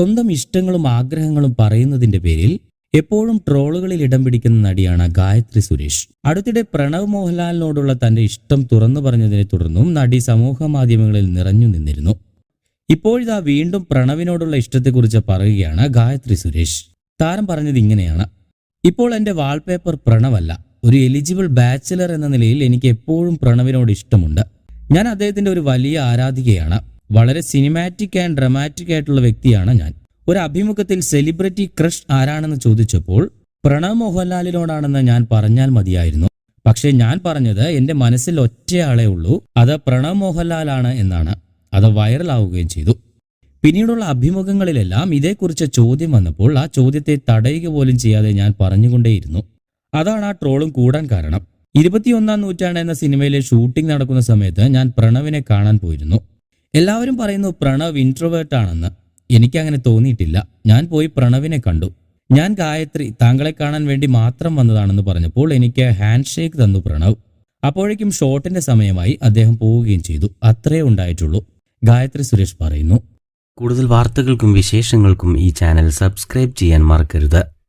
സ്വന്തം ഇഷ്ടങ്ങളും ആഗ്രഹങ്ങളും പറയുന്നതിന്റെ പേരിൽ എപ്പോഴും ട്രോളുകളിൽ ഇടം പിടിക്കുന്ന നടിയാണ് ഗായത്രി സുരേഷ്. അടുത്തിടെ പ്രണവ് മോഹൻലാലിനോടുള്ള തന്റെ ഇഷ്ടം തുറന്നു പറഞ്ഞതിനെ തുടർന്നും നടി സമൂഹ മാധ്യമങ്ങളിൽ നിറഞ്ഞു നിന്നിരുന്നു. ഇപ്പോഴിതാ വീണ്ടും പ്രണവിനോടുള്ള ഇഷ്ടത്തെക്കുറിച്ച് പറയുകയാണ് ഗായത്രി സുരേഷ്. താരം പറഞ്ഞത് ഇങ്ങനെയാണ്. ഇപ്പോൾ എന്റെ വാൾപേപ്പർ പ്രണവല്ല. ഒരു എലിജിബിൾ ബാച്ചിലർ എന്ന നിലയിൽ എനിക്ക് എപ്പോഴും പ്രണവിനോട് ഇഷ്ടമുണ്ട്. ഞാൻ അദ്ദേഹത്തിന്റെ ഒരു വലിയ ആരാധികയാണ്. വളരെ സിനിമാറ്റിക് ആൻഡ് ഡ്രമാറ്റിക് ആയിട്ടുള്ള വ്യക്തിയാണ് ഞാൻ. ഒരു അഭിമുഖത്തിൽ സെലിബ്രിറ്റി ക്രഷ് ആരാണെന്ന് ചോദിച്ചപ്പോൾ പ്രണവ് മോഹൻലാലിനോടാണെന്ന് ഞാൻ പറഞ്ഞാൽ മതിയായിരുന്നു. പക്ഷേ ഞാൻ പറഞ്ഞത് എന്റെ മനസ്സിൽ ഒറ്റയാളേ ഉള്ളൂ അത് പ്രണവ് മോഹൻലാലാണ് എന്നാണ്. അത് വൈറലാവുകയും ചെയ്തു. പിന്നീടുള്ള അഭിമുഖങ്ങളിലെല്ലാം ഇതേക്കുറിച്ച് ചോദ്യം വന്നപ്പോൾ ആ ചോദ്യത്തെ തടയുക പോലും ചെയ്യാതെ ഞാൻ പറഞ്ഞുകൊണ്ടേയിരുന്നു. അതാണ് ആ ട്രോളും കൂടാൻ കാരണം. ഇരുപത്തിയൊന്നാം നൂറ്റാണ്ട് എന്ന സിനിമയിലെ ഷൂട്ടിംഗ് നടക്കുന്ന സമയത്ത് ഞാൻ പ്രണവിനെ കാണാൻ പോയിരുന്നു. എല്ലാവരും പറയുന്നു പ്രണവ് ഇൻട്രോവേർട്ട് ആണെന്ന്. എനിക്കങ്ങനെ തോന്നിയിട്ടില്ല. ഞാൻ പോയി പ്രണവിനെ കണ്ടു. ഞാൻ ഗായത്രി താങ്കളെ കാണാൻ വേണ്ടി മാത്രം വന്നതാണെന്ന് പറഞ്ഞപ്പോൾ എനിക്ക് ഹാൻഡ് ഷേക്ക് തന്നു പ്രണവ്. അപ്പോഴേക്കും ഷോട്ടിന്റെ സമയമായി അദ്ദേഹം പോവുകയും ചെയ്തു. അത്രേ ഉണ്ടായിട്ടുള്ളൂ. ഗായത്രി സുരേഷ് പറയുന്നു. കൂടുതൽ വാർത്തകൾക്കും വിശേഷങ്ങൾക്കും ഈ ചാനൽ സബ്സ്ക്രൈബ് ചെയ്യാൻ മറക്കരുത്.